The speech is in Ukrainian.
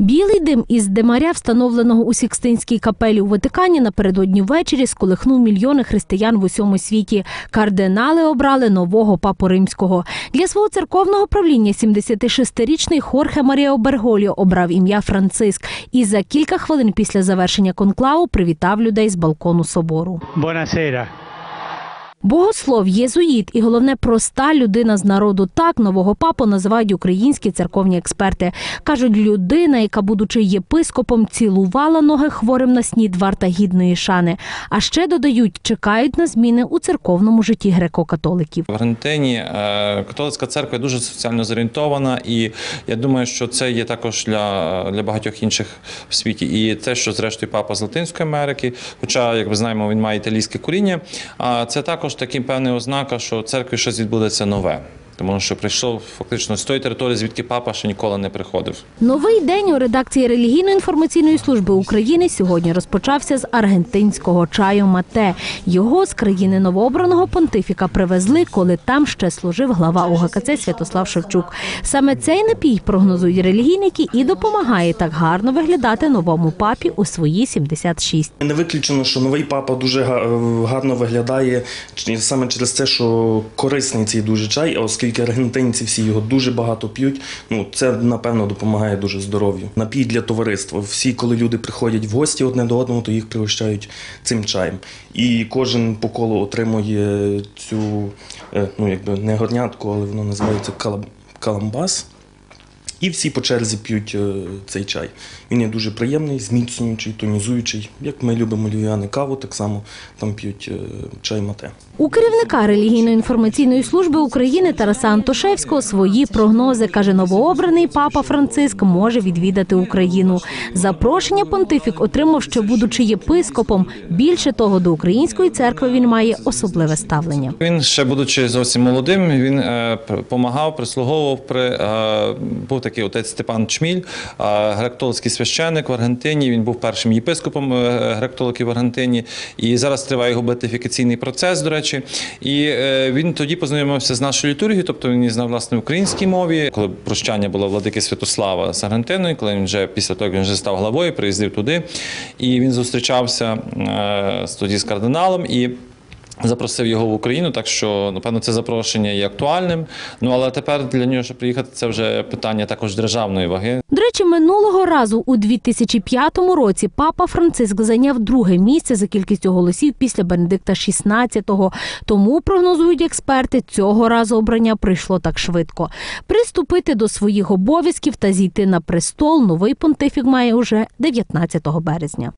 Білий дим із демаря, встановленого у Сікстинській капелі у Ватикані, напередодні ввечері сколихнув мільйони християн в усьому світі. Кардинали обрали нового папу римського. Для свого церковного правління 76-річний Хорхе Маріо Берголіо обрав ім'я Франциск і за кілька хвилин після завершення конклаву привітав людей з балкону собору. Buonasera. Богослов, єзуїт і головне проста людина з народу. Так нового папу називають українські церковні експерти. кажуть, людина, яка, будучи єпископом, цілувала ноги хворим на снід варта гідної шани. А ще додають, чекають на зміни у церковному житті греко-католиків. В Аргентині е, католицька церква дуже соціально зорієнтована, і я думаю, що це є також для, для багатьох інших в світі. І те, що зрештою папа з Латинської Америки, хоча, як ми знаємо, він має італійське коріння, а це також такий певний ознака, що в церкві щось відбудеться нове. Тому що прийшов фактично з тої території, звідки папа ще ніколи не приходив. Новий день у редакції релігійно-інформаційної служби України сьогодні розпочався з аргентинського чаю Мате. Його з країни новообраного понтифіка привезли, коли там ще служив глава УГКЦ Святослав Шевчук. Саме цей напій прогнозують релігійники і допомагає так гарно виглядати новому папі у свої 76. Не виключено, що новий папа дуже гарно виглядає саме через те, що корисний цей дуже чай, а оскільки аргентинці всі його дуже багато п'ють, ну це напевно допомагає дуже здоров'ю. Напій для товариства. Всі, коли люди приходять в гості одне до одного, то їх пригощають цим чаєм. І кожен по колу отримує цю, е, ну якби не горнятку, але воно називається калам- каламбас. І всі по черзі п'ють е, цей чай. Він є дуже приємний, зміцнюючий, тонізуючий. Як ми любимо львів'яни каву, так само там п'ють е, чай мате. У керівника релігійно-інформаційної служби України Тараса Антошевського свої прогнози каже, новообраний папа Франциск може відвідати Україну. Запрошення понтифік отримав, ще будучи єпископом. Більше того, до української церкви він має особливе ставлення. Він ще будучи зовсім молодим, він е, прислуговував при е, був такий отець Степан Чміль, греко-католицький священник в Аргентині. Він був першим єпископом е, в Аргентині. І зараз триває його бетифікаційний процес, до речі. І е, він тоді познайомився з нашою літургією, тобто він знав власне українській мові. Коли прощання було владики Святослава з Аргентиною, коли він вже після того, він вже став главою, приїздив туди, і він зустрічався е, тоді з кардиналом і. Запросив його в Україну, так що напевно це запрошення є актуальним. Ну але тепер для нього, щоб приїхати, це вже питання також державної ваги. До речі, минулого разу у 2005 році папа Франциск зайняв друге місце за кількістю голосів після Бенедикта XVI. Тому прогнозують експерти, цього разу обрання прийшло так швидко. Приступити до своїх обов'язків та зійти на престол новий понтифік має уже 19 березня.